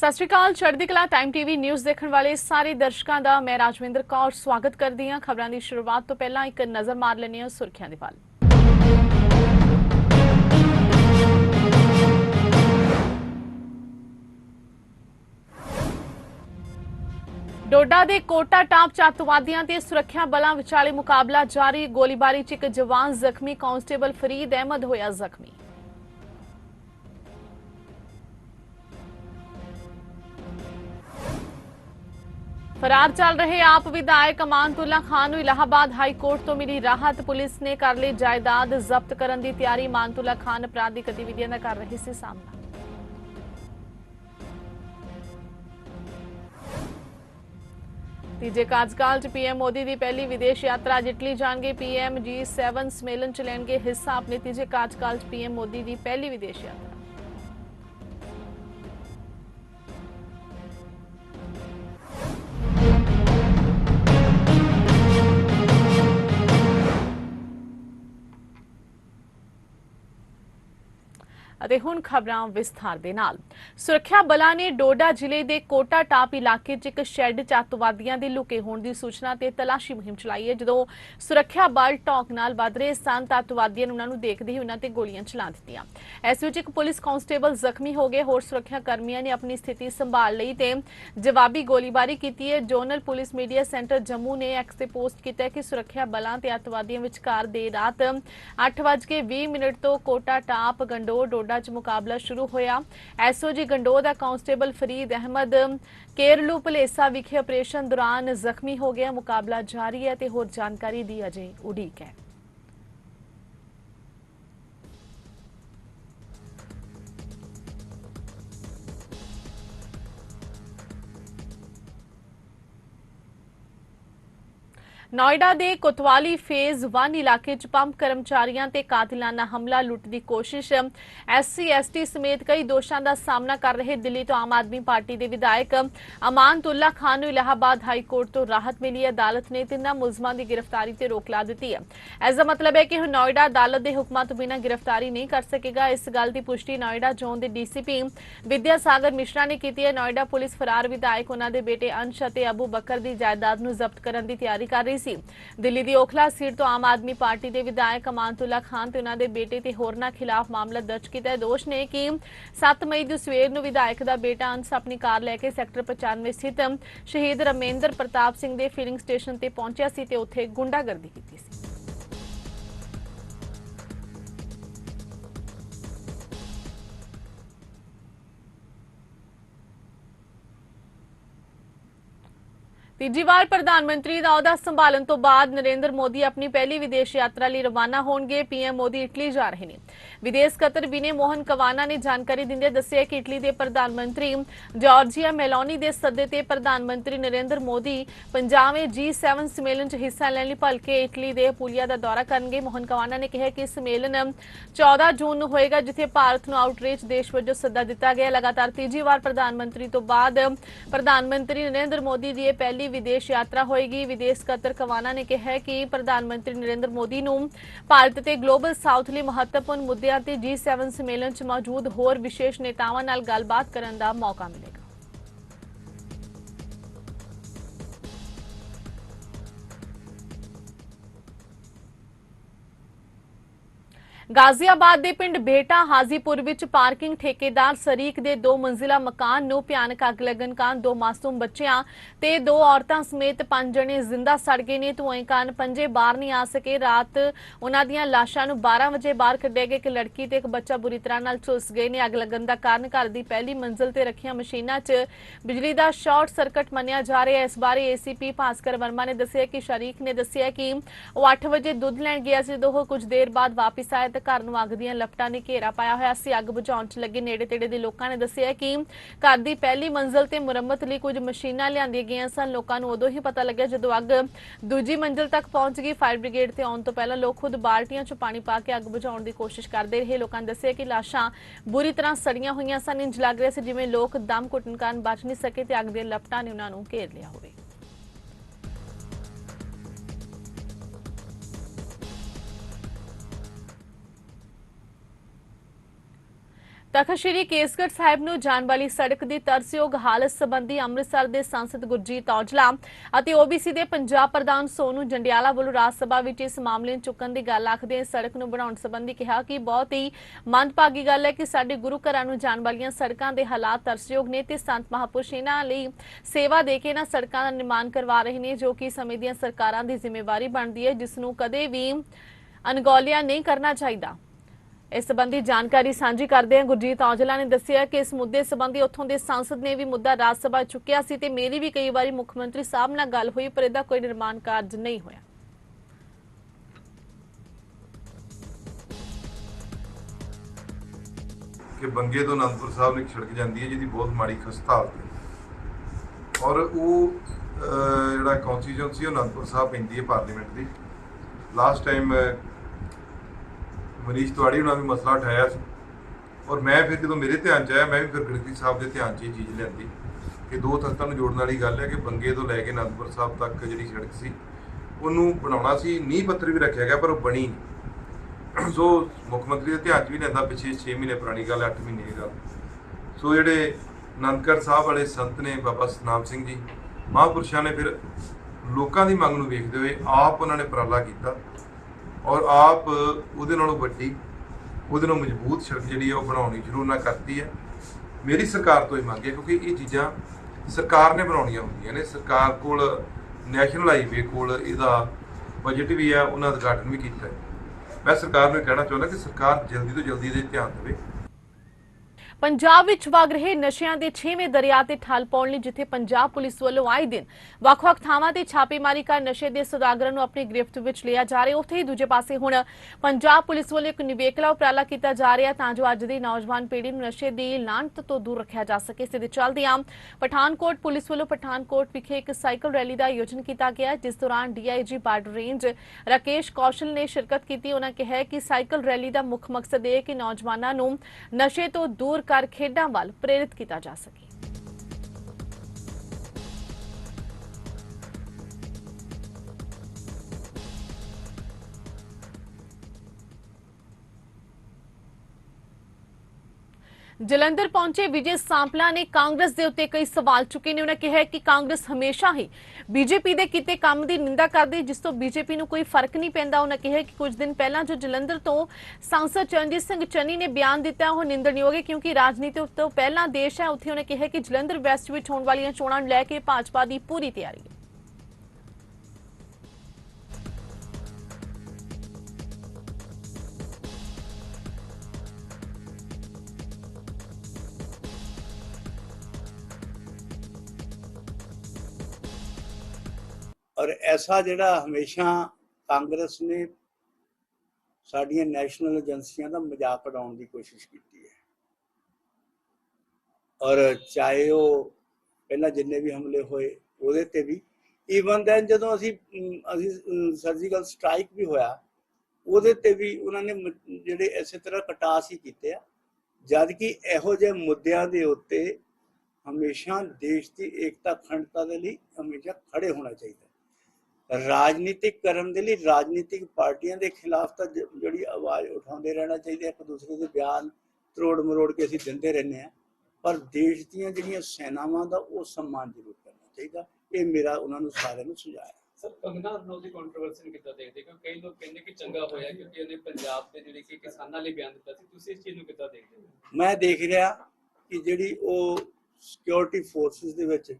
ਸਤਿ ਸ਼੍ਰੀ ਅਕਾਲ, ਚੜ੍ਹਦੀ ਕਲਾ ਟਾਈਮ ਟੀਵੀ ਨਿਊਜ਼ ਦੇਖਣ ਵਾਲੇ ਸਾਰੇ ਦਰਸ਼ਕਾਂ ਦਾ ਮੈਂ ਰਾਜਵਿੰਦਰ ਕੌਰ ਸਵਾਗਤ ਕਰਦੀ ਹਾਂ। ਖਬਰਾਂ ਦੀ ਸ਼ੁਰੂਆਤ ਤੋਂ ਪਹਿਲਾਂ ਇੱਕ ਨਜ਼ਰ ਮਾਰ ਲੈਂਦੇ ਹਾਂ ਸੁਰਖੀਆਂ ਦੇ ਵੱਲ। ਡੋਡਾ ਦੇ ਕੋਟਾ ਟਾਪ ਚ ਅੱਤਵਾਦੀਆਂ ਤੇ ਸੁਰੱਖਿਆ ਬਲਾਂ ਵਿਚਾਲੇ ਮੁਕਾਬਲਾ ਜਾਰੀ। ਗੋਲੀਬਾਰੀ ਚ ਇੱਕ ਜਵਾਨ ਜ਼ਖਮੀ, ਕਾਂਸਟੇਬਲ ਫਰੀਦ ਅਹਿਮਦ ਹੋਇਆ ਜ਼ਖਮੀ। ਫਰਾਰ ਚੱਲ ਰਹੇ ਆਪ ਵਿਧਾਇਕ ਅਮਾਨਤੁੱਲਾ ਖਾਨ ਨੂੰ ਇਲਾਹਾਬਾਦ ਹਾਈ ਕੋਰਟ ਤੋਂ ਮਿਲੀ ਰਾਹਤ। ਪੁਲਿਸ ਨੇ ਕਰ ਲਈ ਜਾਇਦਾਦ ਜ਼ਬਤ ਕਰਨ ਦੀ ਤਿਆਰੀ। ਅਮਾਨਤੁੱਲਾ ਖਾਨ ਅਪਰਾਧਿਕ ਗਤੀਵਿਧੀਆਂ ਦਾ ਕਰ ਰਹੇ ਸੀ ਸਾਹਮਣਾ। ਤੀਜੇ ਕਾਰਜਕਾਲ ਚ ਪੀਐਮ ਮੋਦੀ ਦੀ ਪਹਿਲੀ ਵਿਦੇਸ਼ ਯਾਤਰਾ ਅੱਜ ਇਟਲੀ ਜਾਣਗੇ ਪੀਐਮ G7 ਸੰਮੇਲਨ ਚ ਲੈਣਗੇ ਹਿੱਸਾ ਆਪਣੇ ਤੀਜੇ ਕਾਰਜਕਾਲ ਚ ਪੀਐਮ ਮੋਦੀ ਦੀ ਪਹਿਲੀ ਵਿਦੇਸ਼ ਯਾਤਰਾ। ਅਤੇ ਹੁਣ ਖਬਰਾਂ ਵਿਸਥਾਰ ਦੇ ਨਾਲ। ਸੁਰੱਖਿਆ ਬਲਾਂ ਨੇ ਡੋਡਾ ਜ਼ਿਲ੍ਹੇ ਦੇ ਕੋਟਾ ਟਾਪ ਇਲਾਕੇ 'ਚ ਇੱਕ ਸ਼ੈੱਡ 'ਚ ਅੱਤਵਾਦੀਆਂ ਦੇ ਲੁਕੇ ਹੋਣ ਦੀ ਸੂਚਨਾ ਤੇ ਤਲਾਸ਼ੀ ਮੁਹਿੰਮ ਚਲਾਈ ਹੈ, ਜਦੋਂ ਸੁਰੱਖਿਆ ਬਲ ਟੌਕ ਨਾਲ ਵੱਧ ਰਹੇ ਸਨ ਤਾਂ ਅੱਤਵਾਦੀਆਂ ਨੇ ਉਹਨਾਂ ਨੂੰ ਦੇਖਦੇ ਹੀ ਉਹਨਾਂ ਤੇ ਗੋਲੀਆਂ ਚਲਾ ਦਿੱਤੀਆਂ। ਇਸ ਵਿੱਚ ਇੱਕ ਪੁਲਿਸ ਕਾਂਸਟੇਬਲ ਜ਼ਖਮੀ ਹੋ ਗਏ, ਹੋਰ ਸੁਰੱਖਿਆ ਕਰਮੀਆਂ ਨੇ ਆਪਣੀ ਸਥਿਤੀ ਸੰਭਾਲ ਲਈ ਤੇ ਜਵਾਬੀ ਗੋਲੀਬਾਰੀ ਕੀਤੀ ਹੈ। Zonal police media centre Jammu ਨੇ ਐਕਸ ਤੇ ਪੋਸਟ ਕੀਤਾ ਹੈ ਕਿ ਸੁਰੱਖਿਆ ਬਲਾਂ ਤੇ ਅੱਤਵਾਦੀਆਂ ਵਿਚਕਾਰ ਦੇ ਰਾਤ 8:20 ਮਿੰਟ ਤੋਂ ਕੋਟਾ ਟਾਪ ਗੰਡੋਰ ਡੋਡਾ 'ਚ ਮੁਕਾਬਲਾ ਸ਼ੁਰੂ ਹੋਇਆ। ਐਸਓਜੀ ਗੰਡੋਹ ਦਾ ਕਾਂਸਟੇਬਲ ਫਰੀਦ ਅਹਿਮਦ ਕੇਰਲੂ ਭਲੇਸਾ ਵਿਖੇ ਆਪਰੇਸ਼ਨ ਦੌਰਾਨ ਜ਼ਖਮੀ ਹੋ ਗਿਆ। ਮੁਕਾਬਲਾ ਜਾਰੀ ਹੈ ਤੇ ਹੋਰ ਜਾਣਕਾਰੀ ਦੀ ਅਜੇ ਉਡੀਕ ਹੈ। ਨੋਇਡਾ ਦੇ ਕੋਤਵਾਲੀ ਫੇਜ਼ 1 ਇਲਾਕੇ 'ਚ ਪੰਪ ਕਰਮਚਾਰੀਆਂ ਤੇ ਕਾਤਿਲਾਨਾ ਹਮਲਾ ਲੁੱਟ ਦੀ ਕੋਸ਼ਿਸ਼। ਐਸਸੀ, ਐਸਟੀ ਸਮੇਤ ਕਈ ਦੋਸ਼ਾਂ ਦਾ ਸਾਹਮਣਾ ਕਰ ਰਹੇ ਦਿੱਲੀ ਤੋਂ ਆਮ ਆਦਮੀ ਪਾਰਟੀ ਦੇ ਵਿਧਾਇਕ ਅਮਾਨਤੁੱਲਾ ਖਾਨ ਨੂੰ ਇਲਾਹਾਬਾਦ ਹਾਈ ਕੋਰਟ ਤੋਂ ਰਾਹਤ ਮਿਲੀ। ਹੈ ਅਦਾਲਤ ਨੇ ਤਿੰਨਾਂ ਮੁਲਜ਼ਮਾਂ ਦੀ ਗ੍ਰਿਫਤਾਰੀ ਤੇ ਰੋਕ ਲਾ ਦਿੱਤੀ ਹੈ। ਇਸ ਦਾ ਮਤਲਬ ਹੈ ਕਿ ਹੁਣ ਨੋਇਡਾ ਅਦਾਲਤ ਦੇ ਹੁਕਮਾਂ ਤੋਂ ਬਿਨਾਂ ਗ੍ਰਿਫਤਾਰੀ ਨਹੀਂ ਕਰ ਸਕੇਗਾ। ਇਸ ਗੱਲ ਦੀ ਪੁਸ਼ਟੀ ਨੋਇਡਾ ਜ਼ੋਨ ਦੇ ਡੀਸੀਪੀ ਵਿਦਿਆ ਸਾਗਰ ਮਿਸ਼ਰਾ ਨੇ ਕੀਤੀ ਹੈ। ਨੋਇਡਾ ਪੁਲਿਸ ਫਰਾਰ ਵਿਧਾਇਕ, ਉਹਨਾਂ ਦੇ ਬੇਟੇ ਅੰਸ਼ ਅਤੇ ਅਬੂ ਬਕਰ ਦੀ ਜਾਇਦਾਦ ਨੂੰ ਜ਼ਬਤ ਕਰਨ ਦੀ ਤਿਆਰੀ ਕਰ ਰਹੀ ਸੀ। ਦਿੱਲੀ ਦੀ ਓਖਲਾ ਸੀਟ ਤੋਂ ਆਮ ਆਦਮੀ ਪਾਰਟੀ ਦੇ ਵਿਧਾਇਕ ਅਮਾਨਤੁੱਲਾ ਖਾਨ ਤੇ ਉਹਨਾਂ ਦੇ ਬੇਟੇ ਤੇ ਹੋਰਨਾਂ ਖਿਲਾਫ ਮਾਮਲਾ ਦਰਜ ਕੀਤਾ ਹੈ। ਦੋਸ਼ ਨੇ ਕਿ 7 ਮਈ ਦੀ ਸਵੇਰ ਨੂੰ ਵਿਧਾਇਕ ਦਾ ਬੇਟਾ ਅੰਸ਼ ਆਪਣੀ ਕਾਰ ਲੈ ਕੇ ਸੈਕਟਰ 95 ਸਥਿਤ ਸ਼ਹੀਦ ਰਮੇਂਦਰ ਪ੍ਰਤਾਪ ਸਿੰਘ ਦੇ ਫਿਲਿੰਗ ਸਟੇਸ਼ਨ ਤੇ ਪਹੁੰਚਿਆ ਸੀ ਤੇ ਉੱਥੇ ਗੁੰਡਾਗਰਦੀ ਕੀਤੀ ਸੀ। ਤੀਜੀ ਵਾਰ ਪ੍ਰਧਾਨ ਮੰਤਰੀ ਦਾ ਅਹੁਦਾ ਸੰਭਾਲਣ ਤੋਂ ਬਾਅਦ ਨਰਿੰਦਰ ਮੋਦੀ ਆਪਣੀ ਪਹਿਲੀ ਵਿਦੇਸ਼ ਯਾਤਰਾ ਲਈ ਰਵਾਨਾ ਹੋਣਗੇ। ਪੀਐਮ ਮੋਦੀ ਇਟਲੀ ਜਾ ਰਹੇ ਨੇ। ਵਿਦੇਸ਼ ਸਕੱਤਰ ਵਿਨੇ ਮੋਹਨ ਕਵਾਨਾ ਨੇ ਜਾਣਕਾਰੀ ਦਿੰਦੇ ਦੱਸਿਆ ਕਿ ਇਟਲੀ ਦੇ ਪ੍ਰਧਾਨ ਮੰਤਰੀ ਜਾਰਜੀਆ ਮੈਲੋਨੀ ਦੇ ਸੱਦੇ ਤੇ ਪ੍ਰਧਾਨ ਮੰਤਰੀ ਨਰਿੰਦਰ ਮੋਦੀ 50ਵੇਂ G7 ਸੰਮੇਲਨ 'ਚ ਹਿੱਸਾ ਲੈਣ ਲਈ ਭਲਕੇ ਇਟਲੀ ਦੇ ਪੂਲੀਆ ਦਾ ਦੌਰਾ ਕਰਨਗੇ। ਮੋਹਨ ਕਵਾਨਾ ਨੇ ਕਿਹਾ ਕਿ ਸੰਮੇਲਨ 14 ਜੂਨ ਨੂੰ ਹੋਏਗਾ, ਜਿੱਥੇ ਭਾਰਤ ਨੂੰ ਆਊਟਰੀਚ ਦੇਸ਼ ਵਜੋਂ ਸੱਦਾ ਦਿੱਤਾ ਗਿਆ। ਲਗਾਤਾਰ ਤੀਜੀ ਵਾਰ ਪ੍ਰਧਾਨ ਮੰਤਰੀ ਤੋਂ ਬਾਅਦ ਪ੍ਰਧਾਨ ਮੰਤਰੀ ਨਰਿੰਦਰ ਮੋਦੀ ਦੀ ਇਹ ਪਹਿਲੀ ਵਿਦੇਸ਼ ਯਾਤਰਾ ਹੋਏਗੀ। ਵਿਦੇਸ਼ ਸਕੱਤਰ ਕਵਾਨਾ ਨੇ ਕਿਹਾ ਕਿ ਪ੍ਰਧਾਨ ਮੰਤਰੀ ਨਰਿੰਦਰ ਮੋਦੀ ਨੂੰ ਭਾਰਤ ਤੇ ਗਲੋਬਲ ਸਾਊਥ ਲਈ ਮਹੱਤਵਪੂਰਨ ਮੁੱਦੇ ਮੁੱਦਿਆਂ ਤੇ G7 ਸੰਮੇਲਨ 'ਚ ਮੌਜੂਦ ਹੋਰ ਵਿਸ਼ੇਸ਼ ਨੇਤਾਵਾਂ ਨਾਲ ਗੱਲਬਾਤ ਕਰਨ ਦਾ ਮੌਕਾ ਮਿਲੇ ਗਾਜ਼ੀਆਬਾਦ ਦੇ ਪਿੰਡ ਬੇਟਾ ਹਾਜ਼ੀਪੁਰ ਵਿੱਚ ਪਾਰਕਿੰਗ ਠੇਕੇਦਾਰ ਸਰੀਕ ਦੇ ਦੋ ਮੰਜ਼ਿਲਾ ਮਕਾਨ ਨੂੰ ਭਿਆਨਕ ਅੱਗ ਲੱਗਣ ਕਾਰਨ ਦੋ ਮਾਸੂਮ ਬੱਚਿਆਂ ਤੇ ਦੋ ਔਰਤਾਂ ਸਮੇਤ ਪੰਜ ਜਣੇ ਜ਼ਿੰਦਾ ਸੜ ਗਏ ਨੇ। ਧੂਏ ਕਾਰਨ ਪੰਜੇ ਬਾਹਰ ਨਹੀਂ ਆ ਸਕੇ। ਰਾਤ ਉਹਨਾਂ ਦੀਆਂ ਲਾਸ਼ਾਂ ਨੂੰ 12 ਵਜੇ ਬਾਹਰ ਕੱਢਿਆ ਗਿਆ। ਇੱਕ ਲੜਕੀ ਤੇ ਇੱਕ ਬੱਚਾ ਬੁਰੀ ਤਰ੍ਹਾਂ ਨਾਲ ਝੁਲਸ ਗਏ ਨੇ। ਅੱਗ ਲੱਗਣ ਦਾ ਕਾਰਨ ਘਰ ਦੀ ਪਹਿਲੀ ਮੰਜ਼ਿਲ ਤੇ ਰੱਖੀਆਂ ਮਸ਼ੀਨਾਂ 'ਚ ਬਿਜਲੀ ਦਾ ਸ਼ਾਰਟ ਸਰਕਟ ਮੰਨਿਆ ਜਾ ਰਿਹਾ ਹੈ। ਇਸ ਬਾਰੇ ਏਸੀਪੀ ਭਾਸਕਰ ਵਰਮਾ ਨੇ ਦੱਸਿਆ ਕਿ ਸ਼ਰੀਕ ਨੇ ਦੱਸਿਆ ਕਿ ਉਹ 8 ਵਜੇ ਦੁੱਧ ਲੈਣ ਗਿਆ ਸੀ। ਜਦੋਂ ਉਹ ਕੁਝ ਦੇਰ ਬਾਅਦ ਵਾਪਸ ਆਇਆ ਘਰ ਨੂੰ ਅੱਗ ਦੀਆਂ ਲਪਟਾਂ ਨੇ ਘੇਰਾ ਪਾਇਆ ਹੋਇਆ ਸੀ। ਅੱਗ ਬੁਝਾਉਣ 'ਚ ਲੱਗੇ ਨੇੜੇ ਤੇੜੇ ਦੇ ਲੋਕਾਂ ਨੇ ਦੱਸਿਆ ਕਿ ਘਰ ਦੀ ਪਹਿਲੀ ਮੰਜ਼ਲ ਤੇ ਮੁਰੰਮਤ ਲਈ ਕੁਝ ਮਸ਼ੀਨਾਂ ਲਿਆਂਦੀਆਂ ਗਈਆਂ ਸਨ। ਲੋਕਾਂ ਨੂੰ ਉਦੋਂ ਹੀ ਪਤਾ ਲੱਗਿਆ ਜਦੋਂ ਅੱਗ ਦੂਜੀ ਮੰਜ਼ਲ ਤੱਕ ਪਹੁੰਚ ਗਈ। ਫਾਇਰ ਬ੍ਰਿਗੇਡ ਤੇ ਆਉਣ ਤੋਂ ਪਹਿਲਾਂ ਲੋਕ ਖੁਦ ਬਾਲਟੀਆਂ 'ਚ ਪਾਣੀ ਪਾ ਕੇ ਅੱਗ ਬੁਝਾਉਣ ਦੀ ਕੋਸ਼ਿਸ਼ ਕਰਦੇ ਰਹੇ। ਲੋਕਾਂ ਨੇ ਦੱਸਿਆ ਕਿ ਲਾਸ਼ਾਂ ਬੁਰੀ ਤਰ੍ਹਾਂ ਸੜੀਆਂ ਹੋਈਆਂ ਸਨ। ਇੰਜ ਲੱਗ ਰਿਹਾ ਸੀ ਜਿਵੇਂ ਲੋਕ ਦਮ ਘੁੱਟਣ ਕਾਰਨ ਬਚ ਨਹੀਂ ਸਕੇ ਤੇ ਅੱਗ ਦੀਆਂ ਲਪਟਾਂ ਨੇ ਉਹਨਾਂ ਨੂੰ ਘੇਰ ਲਿਆ ਹੋਵੇ। ਤਖਤ ਸ੍ਰੀ ਕੇਸਗੜ੍ਹ ਸਾਹਿਬ ਨੂੰ ਜਾਣ ਵਾਲੀ ਸੜਕ ਦੀ ਤਰਸਯੋਗ ਹਾਲਤ ਸੰਬੰਧੀ ਅੰਮ੍ਰਿਤਸਰ ਦੇ ਸੰਸਦ ਗੁਰਜੀਤ ਔਜਲਾ ਅਤੇ ਓਬੀਸੀ ਦੇ ਪੰਜਾਬ ਪ੍ਰਧਾਨ ਸੋਨੂ ਜੰਡਿਆਲਾ ਵੱਲੋਂ ਰਾਜ ਸਭਾ ਵਿੱਚ ਇਸ ਮਾਮਲੇ ਨੂੰ ਚੁੱਕਣ ਦੀ ਗੱਲ ਆਖਦੇ ਸੜਕ ਨੂੰ ਬਣਾਉਣ ਸੰਬੰਧੀ ਕਿਹਾ ਕਿ ਬਹੁਤ ਹੀ ਮੰਦਭਾਗੀ ਗੱਲ ਹੈ ਕਿ ਸਾਡੇ ਗੁਰੂ ਘਰਾਂ ਨੂੰ ਜਾਣ ਵਾਲੀਆਂ ਸੜਕਾਂ ਦੇ ਹਾਲਾਤ ਤਰਸਯੋਗ ਨੇ ਤੇ ਸੰਤ ਮਹਾਪੁਰਸ਼ ਇਹਨਾਂ ਲਈ ਸੇਵਾ ਦੇ ਕੇ ਇਹਨਾਂ ਸੜਕਾਂ ਦਾ ਨਿਰਮਾਣ ਕਰਵਾ ਰਹੇ ਨੇ, ਜੋ ਕਿ ਸਮੇਂ ਦੀਆਂ ਸਰਕਾਰਾਂ ਦੀ ਜ਼ਿੰਮੇਵਾਰੀ ਬਣਦੀ ਹੈ ਜਿਸ ਨੂੰ ਕਦੇ ਵੀ ਅਣਗੌਲਿਆ ਨਹੀਂ ਕਰਨਾ ਚਾਹੀਦਾ। ਇਸ ਸੰਬੰਧੀ ਜਾਣਕਾਰੀ ਸਾਂਝੀ ਕਰਦੇ ਹਾਂ। ਗੁਰਜੀਤ ਔਜਲਾ ਨੇ ਦੱਸਿਆ ਕਿ ਇਸ ਮੁੱਦੇ ਸੰਬੰਧੀ ਉੱਥੋਂ ਦੇ ਸੰਸਦ ਨੇ ਵੀ ਮੁੱਦਾ ਰਾਜ ਸਭਾ ਚੁੱਕਿਆ ਸੀ ਤੇ ਮੇਰੀ ਵੀ ਕਈ ਵਾਰੀ ਮੁੱਖ ਮੰਤਰੀ ਸਾਹਿਬ ਨਾਲ ਗੱਲ ਹੋਈ ਪਰ ਇਹਦਾ ਕੋਈ ਨਿਰਮਾਣ ਕਾਰਜ ਨਹੀਂ ਹੋਇਆ। ਕਿ ਬੰਗੇ ਤੋਂ ਅਨੰਦਪੁਰ ਸਾਹਿਬ ਨੂੰ ਇੱਕ ਸੜਕ ਜਾਂਦੀ ਹੈ ਜਿਹਦੀ ਬਹੁਤ ਮਾੜੀ ਖਸਤਾ ਹਾਲਤ ਹੈ। ਔਰ ਉਹ ਅਹ, ਜਿਹੜਾ ਕੌਂਸਟੀਚੁਐਂਸੀ ਉਹ ਅਨੰਦਪੁਰ ਸਾਹਿਬ ਪੈਂਦੀ ਹੈ ਪਾਰਲੀਮੈਂਟ ਦੀ। ਲਾਸਟ ਟਾਈਮ ਮਨੀਸ਼ ਤਿਵਾੜੀ ਉਹਨਾਂ ਵੀ ਮਸਲਾ ਉਠਾਇਆ ਸੀ। ਔਰ ਮੈਂ ਫਿਰ ਜਦੋਂ ਮੇਰੇ ਧਿਆਨ ਚ ਆਇਆ, ਮੈਂ ਵੀ ਫਿਰ ਗੜਕਰੀ ਸਾਹਿਬ ਦੇ ਧਿਆਨ ਚ ਇਹ ਚੀਜ਼ ਲਿਆਂਦੀ ਕਿ ਦੋ ਤਖਤਾਂ ਨੂੰ ਜੋੜਨ ਵਾਲੀ ਗੱਲ ਹੈ ਕਿ ਬੰਗੇ ਤੋਂ ਲੈ ਕੇ ਅਨੰਦਪੁਰ ਸਾਹਿਬ ਤੱਕ ਜਿਹੜੀ ਸੜਕ ਸੀ, ਉਹਨੂੰ ਬਣਾਉਣਾ ਸੀ। ਨੀਂਹ ਪੱਥਰ ਵੀ ਰੱਖਿਆ ਗਿਆ, ਪਰ ਉਹ ਬਣੀ ਨਹੀਂ। ਸੋ ਮੁੱਖ ਮੰਤਰੀ ਦੇ ਧਿਆਨ 'ਚ ਵੀ ਲੈਂਦਾ ਪਿਛੇ 6 ਮਹੀਨੇ ਪੁਰਾਣੀ ਗੱਲ 8 ਮਹੀਨੇ ਦੀ ਗੱਲ। ਸੋ ਜਿਹੜੇ ਨੰਦਕਰ ਸਾਹਿਬ ਵਾਲੇ ਸੰਤ ਨੇ ਬਾਬਾ ਸਤਨਾਮ ਸਿੰਘ ਜੀ, ਮਹਾਂਪੁਰਸ਼ਾਂ ਨੇ ਫਿਰ ਲੋਕਾਂ ਦੀ ਮੰਗ ਨੂੰ ਵੇਖਦੇ ਹੋਏ ਆਪ ਉਹਨਾਂ ਨੇ ਉਪਰਾਲਾ ਕੀਤਾ। ਔਰ ਆਪ ਉਹਦੇ ਨਾਲੋਂ ਵੱਡੀ, ਉਹਦੇ ਨਾਲੋਂ ਮਜ਼ਬੂਤ ਸੜਕ ਜਿਹੜੀ ਹੈ ਉਹ ਬਣਾਉਣੀ ਜ਼ਰੂਰ ਨਾ ਕਰਤੀ ਹੈ। ਮੇਰੀ ਸਰਕਾਰ ਤੋਂ ਹੀ ਮੰਗ ਹੈ ਕਿਉਂਕਿ ਇਹ ਚੀਜ਼ਾਂ ਸਰਕਾਰ ਨੇ ਬਣਾਉਣੀਆਂ ਹੁੰਦੀਆਂ ਨੇ। ਸਰਕਾਰ ਕੋਲ ਨੈਸ਼ਨਲ ਹਾਈਵੇ ਕੋਲ ਇਹਦਾ ਬਜਟ ਵੀ ਹੈ ਉਹਨਾਂ ਦਾ ਉਦਘਾਟਨ ਵੀ ਕੀਤਾ ਹੈ। ਮੈਂ ਸਰਕਾਰ ਨੂੰ ਇਹ ਕਹਿਣਾ ਚਾਹੁੰਦਾ ਕਿ ਸਰਕਾਰ ਜਲਦੀ ਤੋਂ ਜਲਦੀ ਇਹਦੇ ਧਿਆਨ ਦੇਵੇ। ਪੰਜਾਬ ਵਿੱਚ ਵਗ ਰਹੇ ਨਸ਼ਿਆਂ ਦੇ 6ਵੇਂ ਦਰਿਆ ਤੇ ਠੱਲ ਪਾਉਣ ਲਈ ਜਿੱਥੇ ਪੰਜਾਬ ਪੁਲਿਸ ਵੱਲੋਂ ਆਏ ਦਿਨ ਵੱਖ-ਵੱਖ ਥਾਵਾਂ ਤੇ ਛਾਪੇਮਾਰੀ ਕਰ ਨਸ਼ੇ ਦੇ ਸੌਦਾਗਰਾਂ ਨੂੰ ਆਪਣੀ ਗ੍ਰਿਫਤ ਵਿੱਚ ਲਿਆ ਜਾ ਰਿਹਾ ਉੱਥੇ ਹੀ ਦੂਜੇ ਪਾਸੇ ਹੁਣ ਪੰਜਾਬ ਪੁਲਿਸ ਵੱਲੋਂ ਇੱਕ ਨਿਵੇਕਲਾ ਉਪਰਾਲਾ ਕੀਤਾ ਜਾ ਰਿਹਾ ਤਾਂ ਜੋ ਅੱਜ ਦੀ ਨੌਜਵਾਨ ਪੀੜ੍ਹੀ ਨੂੰ ਨਸ਼ੇ ਦੀ ਲਾਹਨਤ ਤੋਂ ਦੂਰ ਰੱਖਿਆ ਜਾ ਸਕੇ। ਇਸ ਦੇ ਚੱਲਦਿਆਂ ਪਠਾਨਕੋਟ ਪੁਲਿਸ ਵੱਲੋਂ ਪਠਾਨਕੋਟ ਵਿਖੇ ਇੱਕ ਸਾਈਕਲ ਰੈਲੀ ਦਾ ਆਯੋਜਨ ਕੀਤਾ ਗਿਆ ਜਿਸ ਦੌਰਾਨ DIG border range Rakesh Kaushal ਨੇ ਸ਼ਿਰਕਤ ਕੀਤੀ। ਉਹਨਾਂ ਕਿਹਾ ਕਿ ਸਾਈਕਲ ਰੈਲੀ ਦਾ ਮੁੱਖ ਮਕਸਦ ਇਹ ਹੈ ਕਿ ਨੌਜਵਾਨਾਂ ਨੂੰ ਨਸ਼ੇ ਤੋਂ ਦੂਰ ਕਰ ਖੇਡਾਂ ਵੱਲ ਪ੍ਰੇਰਿਤ ਕੀਤਾ ਜਾ ਸਕੇ। ਜਲੰਧਰ ਪਹੁੰਚੇ ਵਿਜੇ ਸਾਂਪਲਾ ਨੇ ਕਾਂਗਰਸ ਦੇ ਉੱਤੇ ਕਈ ਸਵਾਲ ਚੁੱਕੇ ਨੇ। ਉਹਨਾਂ ਕਿਹਾ ਕਿ ਕਾਂਗਰਸ ਹਮੇਸ਼ਾ ਹੀ ਬੀਜੇਪੀ ਦੇ ਕੀਤੇ ਕੰਮ ਦੀ ਨਿੰਦਾ ਕਰਦੀ, ਜਿਸ ਤੋਂ ਬੀਜੇਪੀ ਨੂੰ ਕੋਈ ਫ਼ਰਕ ਨਹੀਂ ਪੈਂਦਾ। ਉਹਨਾਂ ਕਿਹਾ ਕਿ ਕੁਝ ਦਿਨ ਪਹਿਲਾਂ ਜੋ ਜਲੰਧਰ ਤੋਂ ਸਾਂਸਦ ਚਰਨਜੀਤ ਸਿੰਘ ਚੰਨੀ ਨੇ ਬਿਆਨ ਦਿੱਤਾ, ਉਹ ਨਿੰਦਣਯੋਗ ਹੈ, ਕਿਉਂਕਿ ਰਾਜਨੀਤੀ ਤੋਂ ਪਹਿਲਾਂ ਦੇਸ਼ ਹੈ। ਉੱਥੇ ਉਹਨੇ ਕਿਹਾ ਕਿ ਜਲੰਧਰ ਵੈਸਟ ਵਿੱਚ ਹੋਣ ਵਾਲੀਆਂ ਚੋਣਾਂ ਨੂੰ ਲੈ ਕੇ ਭਾਜਪਾ ਦੀ ਪੂਰੀ ਤਿਆਰੀ ਹੈ। ਔਰ ਐਸਾ ਜਿਹੜਾ ਹਮੇਸ਼ਾ ਕਾਂਗਰਸ ਨੇ ਸਾਡੀਆਂ ਨੈਸ਼ਨਲ ਏਜੰਸੀਆਂ ਦਾ ਮਜ਼ਾਕ ਉਡਾਉਣ ਦੀ ਕੋਸ਼ਿਸ਼ ਕੀਤੀ ਹੈ। ਔਰ ਚਾਹੇ ਉਹ ਪਹਿਲਾਂ ਜਿੰਨੇ ਵੀ ਹਮਲੇ ਹੋਏ, ਉਹਦੇ ਤੇ ਵੀ ਈਵਨ ਦੈਨ ਜਦੋਂ ਅਸੀਂ ਅਸੀਂ ਸਰਜੀਕਲ ਸਟ੍ਰਾਈਕ ਵੀ ਹੋਇਆ, ਉਹਦੇ ਤੇ ਵੀ ਉਹਨਾਂ ਨੇ ਜਿਹੜੇ ਇਸੇ ਤਰ੍ਹਾਂ ਕਟਾਸ ਹੀ ਕੀਤੇ ਆ। ਜਦ ਕਿ ਇਹੋ ਜਿਹੇ ਮੁੱਦਿਆਂ ਦੇ ਉੱਤੇ ਹਮੇਸ਼ਾ ਦੇਸ਼ ਦੀ ਏਕਤਾ, ਅਖੰਡਤਾ ਦੇ ਲਈ ਹਮੇਸ਼ਾ ਖੜੇ ਹੋਣਾ ਚਾਹੀਦਾ ਰਾਜਨੀਤਿਕ ਕਰਨ ਦੇ ਲਈ ਰਾਜਨੀਤਿਕ ਪਾਰਟੀਆਂ ਦੇ ਖਿਲਾਫ ਤਾਂ ਜਿਹੜੀ ਆਵਾਜ਼ ਉਠਾਉਂਦੇ ਰਹਿਣਾ ਚਾਹੀਦਾ ਇੱਕ ਦੂਸਰੇ ਦੇ ਬਿਆਨ ਤਰੋੜ ਮਰੋੜ ਕੇ ਅਸੀਂ ਦਿੰਦੇ ਰਹਿੰਦੇ ਆ ਪਰ ਦੇਸ਼ ਦੀਆਂ ਜਿਹੜੀਆਂ ਸੈਨਾਵਾਂ ਦਾ ਉਹ ਸਨਮਾਨ ਜ਼ਰੂਰ ਕਰਨਾ ਚਾਹੀਦਾ। ਇਹ ਮੇਰਾ ਉਹਨਾਂ ਨੂੰ ਸਾਰਿਆਂ ਨੂੰ ਸੁਝਾਅ ਹੈ। ਸਰ ਕੰਗਨਾ ਰਣੌਤ ਦੀ ਕੰਟਰੋਵਰਸੀ ਨੂੰ ਕਿੱਦਾਂ ਦੇਖਦੇ ਕਿਉਂਕਿ ਕਈ ਲੋਕ ਕਹਿੰਦੇ ਕਿ ਚੰਗਾ ਹੋਇਆ ਕਿਉਂਕਿ ਉਹਨੇ ਪੰਜਾਬ ਦੇ ਜਿਹੜੇ ਕਿ ਕਿਸਾਨਾਂ ਲਈ ਬਿਆਨ ਦਿੱਤਾ ਸੀ। ਤੁਸੀਂ ਇਸ ਚੀਜ਼ ਨੂੰ ਕਿੱਦਾਂ ਦੇਖਦੇ ਹੋ? ਮੈਂ ਦੇਖ ਰਿਹਾ ਕਿ ਜਿਹੜੀ ਉਹ ਸਿਕਿਉਰਿਟੀ ਫੋਰਸਸ ਦੇ ਵਿੱਚ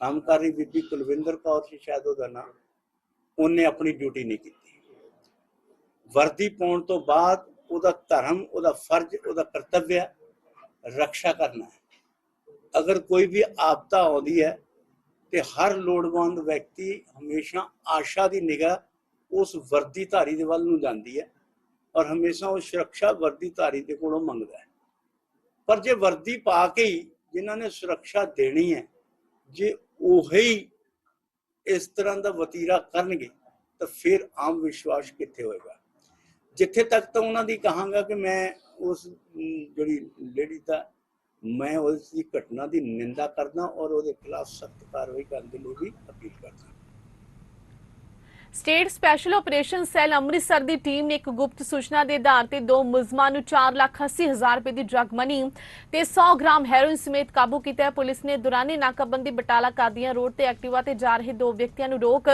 ਕੰਮ ਕਰ ਰਹੀ ਬੀਬੀ ਕੁਲਵਿੰਦਰ ਕੌਰ ਸੀ, ਸ਼ਾਇਦ ਉਹਦਾ ਨਾਮ ਉਹਨੇ ਆਪਣੀ ਡਿਊਟੀ ਨਹੀਂ ਕੀਤੀ। ਵਰਦੀ ਪਾਉਣ ਤੋਂ ਬਾਅਦ ਉਹਦਾ ਧਰਮ, ਉਹਦਾ ਫਰਜ਼, ਉਹਦਾ ਕਰਤੱਵ ਰੱਖਿਆ ਕਰਨਾ ਹੈ। ਅਗਰ ਕੋਈ ਵੀ ਆਪਦਾ ਆਉਂਦੀ ਹੈ ਤੇ ਹਰ ਲੋੜਵੰਦ ਵਿਅਕਤੀ ਹਮੇਸ਼ਾ ਆਸ਼ਾ ਦੀ ਨਿਗਾਹ ਉਸ ਵਰਦੀਧਾਰੀ ਦੇ ਵੱਲ ਨੂੰ ਜਾਂਦੀ ਹੈ ਔਰ ਹਮੇਸ਼ਾ ਉਹ ਸੁਰੱਖਿਆ ਵਰਦੀਧਾਰੀ ਦੇ ਕੋਲੋਂ ਮੰਗਦਾ ਹੈ। ਪਰ ਜੇ ਵਰਦੀ ਪਾ ਕੇ ਹੀ ਜਿਨ੍ਹਾਂ ਨੇ ਸੁਰੱਖਿਆ ਦੇਣੀ ਹੈ, ਜੇ ਉਹੀ ਇਸ ਤਰ੍ਹਾਂ ਦਾ ਵਤੀਰਾ ਕਰਨਗੇ, ਤਾਂ ਫਿਰ ਆਮ ਵਿਸ਼ਵਾਸ ਕਿੱਥੇ ਹੋਏਗਾ? ਜਿੱਥੇ ਤੱਕ ਤਾਂ ਉਹਨਾਂ ਦੀ ਕਹਾਂਗਾ ਕਿ ਮੈਂ ਉਸ ਜਿਹੜੀ ਲੇਡੀ ਦਾ, ਮੈਂ ਉਸ ਦੀ ਘਟਨਾ ਦੀ ਨਿੰਦਾ ਕਰਦਾ ਔਰ ਉਹਦੇ ਖਿਲਾਫ ਸਖਤ ਕਾਰਵਾਈ ਕਰਨ ਦੇ ਲਈ ਵੀ ਅਪੀਲ ਕਰਦਾ। State special operation cell Amritsar ਦੀ ਟੀਮ ਨੇ ਇੱਕ ਗੁਪਤ ਸੂਚਨਾ ਦੇ ਆਧਾਰ ਤੇ ਦੋ ਮੁਲਜ਼ਮਾਂ ਨੂੰ 4 ਲੱਖ 80 ਹਜ਼ਾਰ ਰੁਪਏ ਦੀ ਡਰੱਗ ਮਨੀ ਤੇ 100 ਗ੍ਰਾਮ ਹੈਰੋਇਨ ਸਮੇਤ ਕਾਬੂ ਕੀਤਾ ਹੈ। ਪੁਲਿਸ ਨੇ ਦੁਰਾਨੇ ਨਾਕਾਬੰਦੀ ਬਟਾਲਾ ਕਾਦੀਆਂ ਰੋਡ ਤੇ ਐਕਟਿਵਾ ਤੇ ਜਾ ਰਹੇ ਦੋ ਵਿਅਕਤੀਆਂ ਨੂੰ ਰੋਕ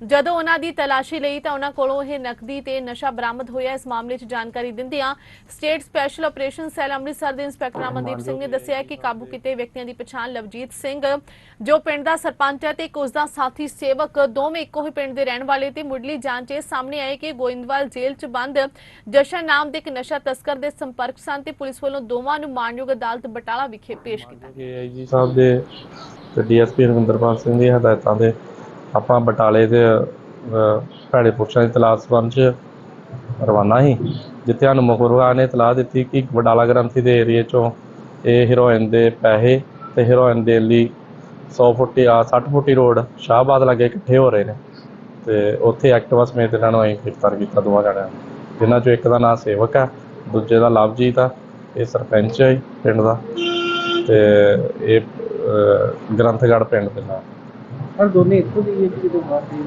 ਜਦੋਂ ਉਹਨਾਂ ਦੀ ਤਲਾਸ਼ੀ ਲਈ ਤਾਂ ਉਹਨਾਂ ਕੋਲੋਂ ਇਹ ਨਕਦੀ ਤੇ ਨਸ਼ਾ ਬਰਾਮਦ ਹੋਇਆ। ਇਸ ਮਾਮਲੇ 'ਚ ਜਾਣਕਾਰੀ ਦਿੰਦਿਆਂ state special operation cell Amritsar ਦੇ ਇੰਸਪੈਕਟਰ ਅਮਨਦੀਪ ਸਿੰਘ ਨੇ ਦੱਸਿਆ ਕਿ ਕਾਬੂ ਕੀਤੇ ਵਿਅਕਤੀਆਂ ਦੀ ਪਛਾਣ ਲਵਜੀਤ ਸਿੰਘ, ਜੋ ਪਿੰਡ ਦਾ ਸਰਪੰਚ ਹੈ ਤੇ ਉਸ ਦਾ ਸਾਥੀ ਸੇਵਕ, ਦੋਵੇਂ ਇੱਕੋ ਹੀ ਪਿੰਡ ਦੇ ਰਹਿਣ ਵਾਲੇ ਤੇ ਮੁੱਢਲੀ ਜਾਂਚ ਇਹ ਸਾਹਮਣੇ ਆਈ ਕਿ ਗੋਇੰਦਵਾਲ ਜੇਲ੍ਹ 'ਚ ਬੰਦ ਜਸ਼ਨ ਨਾਮ ਦੇ ਇੱਕ ਨਸ਼ਾ ਤਸਕਰ ਦੇ ਸੰਪਰਕ ਸਨ ਤੇ ਪੁਲਿਸ ਵੱਲੋਂ ਦੋਵਾਂ ਨੂੰ ਮਾਨਯੋਗ ਅਦਾਲਤ ਬਟਾਲਾ ਵਿਖੇ ਪੇਸ਼ ਕੀਤਾ। ਕਿ ਆਈਜੀ ਸਾਹਿਬ ਦੇ ਡੀਐਸਪੀ ਰਵਿੰਦਰਪਾਲ ਸਿੰਘ ਦੀ ਹਦਾਇਤਾਂ ਦੇ ਆਪਾਂ ਬਟਾਲੇ ਦੇ ਭੈੜੇ ਪੁਰਸ਼ਾਂ ਦੀ ਤਲਾਸ਼ ਸੰਬੰਧ 'ਚ ਰਵਾਨਾ ਸੀ ਜਿੱਥੇ ਸਾਨੂੰ ਮੁਖਬਰਾਂ ਨੇ ਤਲਾਹ ਦਿੱਤੀ ਕਿ ਬਟਾਲਾ ਗ੍ਰੰਥੀ ਦੇ ਏਰੀਏ 'ਚੋਂ ਇਹ ਹੀਰੋਇਨ ਦੇ ਪੈਸੇ ਤੇ ਹੀਰੋਇਨ ਦੇ ਲਈ 100 ਫੁੱਟੀ ਆ 60 ਫੁੱਟੀ ਰੋਡ ਸ਼ਾਹਬਾਦ ਲਾਗੇ ਇਕੱਠੇ ਹੋ ਰਹੇ ਨੇ ਤੇ ਉੱਥੇ ਐਕਟਿਵਾ ਸਮੇਤ ਇਹਨਾਂ ਨੂੰ ਅਸੀਂ ਗ੍ਰਿਫਤਾਰ ਕੀਤਾ ਦੋਵਾਂ ਜਣਿਆਂ ਨੂੰ ਜਿਨ੍ਹਾਂ 'ਚੋਂ ਇੱਕ ਦਾ ਨਾਮ ਸੇਵਕ ਹੈ ਦੂਜੇ ਦਾ ਲਵਜੀਤ ਆ ਇਹ ਸਰਪੰਚ ਹੈ ਪਿੰਡ ਦਾ ਤੇ ਇਹ ਅਹ, ਗ੍ਰੰਥਗੜ੍ਹ ਪਿੰਡ ਦੇ ਨਾਲ। ਪਰ ਦੋਨੇ ਇੱਕੋ ਜਿਹੇ ਇੱਕ ਜਦੋਂ ਮਾਰਦੇ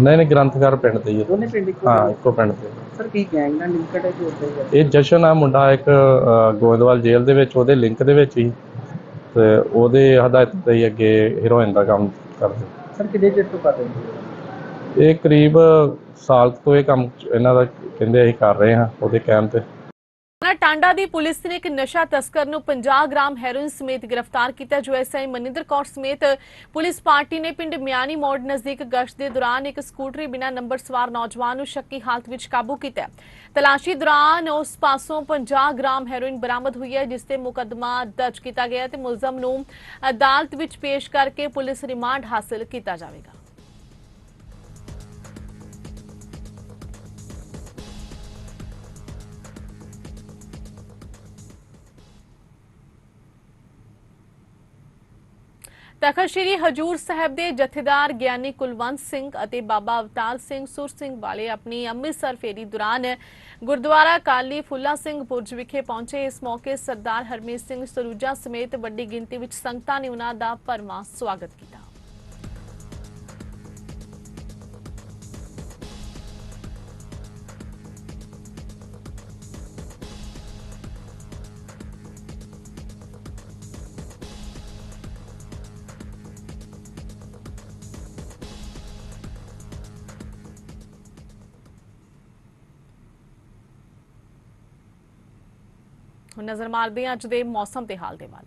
ਨਹੀਂ ਨਹੀਂ ਗ੍ਰੰਥਗੜ੍ਹ ਪਿੰਡ ਦੇ ਹੀ ਆ। ਦੋਨੇ ਪਿੰਡ ਇੱਕੋ ਹਾਂ? ਇੱਕੋ ਪਿੰਡ ਦੇ ਸਰ ਕੀ ਗੈਂਗ ਨਾਲ ਲਿੰਕਡ ਹੈ ਜੋ ਉੱਤੇ ਇਹ ਜਸ਼ਨ ਆ ਮੁੰਡਾ ਇੱਕ ਅਹ, ਗੋਇੰਦਵਾਲ ਜੇਲ੍ਹ ਦੇ ਵਿੱਚ ਉਹਦੇ ਲਿੰਕ ਦੇ ਵਿੱਚ ਹੀ। ਤੇ ਉਹਦੇ ਹਦਾਇਤ ਤੇ ਹੀ ਅੱਗੇ ਹੀਰੋਇਨ ਦਾ ਕੰਮ ਕਰਦੇ। ਸਰ ਕਿੰਨੇ ਚਿਰ ਤੋਂ ਕਰ ਰਹੇ ਹੋ ਇਹ ਕਰੀਬ ਸਾਲ ਕੁ ਤੋਂ ਇਹ ਕੰਮ ਇਹਨਾਂ ਦਾ ਕਹਿੰਦੇ ਅਸੀਂ ਕਰ ਰਹੇ ਹਾਂ ਉਹਦੇ ਕਹਿਣ ਤੇ। ਟਾਂਡਾ ਦੀ ਪੁਲਿਸ ਨੇ ਇੱਕ ਨਸ਼ਾ ਤਸਕਰ ਨੂੰ 50 ਗ੍ਰਾਮ ਹੈਰੋਇਨ ਸਮੇਤ ਗ੍ਰਿਫਤਾਰ ਕੀਤਾ, ਜੋ ਐਸਆਈ ਮਨਿੰਦਰ ਕੌਰ ਸਮੇਤ ਪੁਲਿਸ ਪਾਰਟੀ ਨੇ ਪਿੰਡ ਮਿਆਨੀ ਮੋੜ ਨਜ਼ਦੀਕ ਗਸ਼ਤ ਦੇ ਦੌਰਾਨ ਇੱਕ ਸਕੂਟਰੀ ਬਿਨਾਂ ਨੰਬਰ ਸਵਾਰ ਨੌਜਵਾਨ ਨੂੰ ਸ਼ੱਕੀ ਹਾਲਤ ਵਿੱਚ ਕਾਬੂ ਕੀਤਾ ਤਲਾਸ਼ੀ ਦੌਰਾਨ ਉਸ ਪਾਸੋਂ 50 ਗ੍ਰਾਮ ਹੈਰੋਇਨ ਬਰਾਮਦ ਹੋਈ ਹੈ, ਜਿਸ ਤੇ ਮੁਕੱਦਮਾ ਦਰਜ ਕੀਤਾ ਗਿਆ ਹੈ ਤੇ ਮੁਲਜ਼ਮ ਨੂੰ ਅਦਾਲਤ ਵਿੱਚ ਪੇਸ਼ ਕਰਕੇ ਪੁਲਿਸ ਰਿਮਾਂਡ ਹਾਸਲ ਕੀਤਾ ਜਾਵੇਗਾ। ਤਖਤ ਸ੍ਰੀ ਹਜੂਰ ਸਾਹਿਬ ਦੇ ਜਥੇਦਾਰ ਗਿਆਨੀ ਕੁਲਵੰਤ ਸਿੰਘ ਅਤੇ ਬਾਬਾ ਅਵਤਾਰ ਸਿੰਘ ਸੁਰ ਸਿੰਘ ਵਾਲੇ ਆਪਣੀ ਅੰਮ੍ਰਿਤਸਰ ਫੇਰੀ ਦੌਰਾਨ ਗੁਰਦੁਆਰਾ ਕਾਲੀ ਫੁੱਲਾ ਸਿੰਘ ਪੁਰਜ ਵਿਖੇ ਪਹੁੰਚੇ। ਇਸ ਮੌਕੇ ਸਰਦਾਰ ਹਰਮੀਤ ਸਿੰਘ ਸਰੂਜਾ ਸਮੇਤ ਵੱਡੀ ਗਿਣਤੀ ਵਿੱਚ ਸੰਗਤਾਂ ਨੇ ਉਹਨਾਂ ਦਾ ਭਰਵਾਂ ਸਵਾਗਤ ਕੀਤਾ। ਹੁਣ ਨਜ਼ਰ ਮਾਰਦੇ ਹਾਂ ਅੱਜ ਦੇ ਮੌਸਮ ਤੇ ਹਾਲ ਦੇ ਵੱਲ।